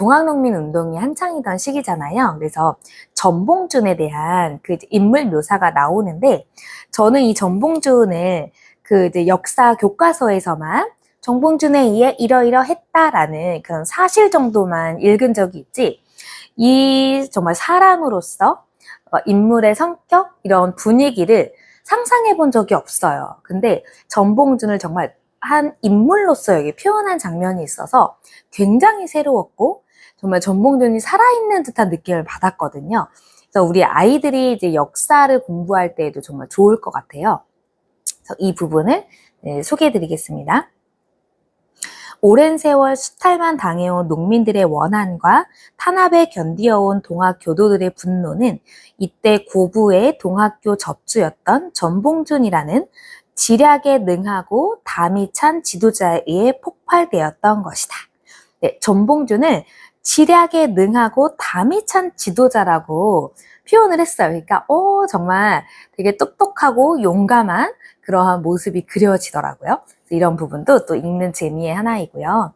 동학농민 운동이 한창이던 시기잖아요. 그래서 전봉준에 대한 그 인물 묘사가 나오는데 저는 이 전봉준을 그 이제 역사 교과서에서만 정봉준에 의해 이러이러했다라는 그런 사실 정도만 읽은 적이 있지 이 정말 사람으로서 어, 인물의 성격 이런 분위기를 상상해 본 적이 없어요. 근데 전봉준을 정말 한 인물로서 여기 표현한 장면이 있어서 굉장히 새로웠고 정말 전봉준이 살아있는 듯한 느낌을 받았거든요. 그래서 우리 아이들이 이제 역사를 공부할 때에도 정말 좋을 것 같아요. 그래서 이 부분을 네, 소개해 드리겠습니다. 오랜 세월 수탈만 당해온 농민들의 원한과 탄압에 견디어온 동학 교도들의 분노는 이때 고부의 동학교 접주였던 전봉준이라는 지략에 능하고 담이 찬 지도자에 의해 폭발되었던 것이다. 네, 전봉준을 지략에 능하고 담이 찬 지도자라고 표현을 했어요. 그러니까, 어, 정말 되게 똑똑하고 용감한 그러한 모습이 그려지더라고요. 이런 부분도 또 읽는 재미의 하나이고요.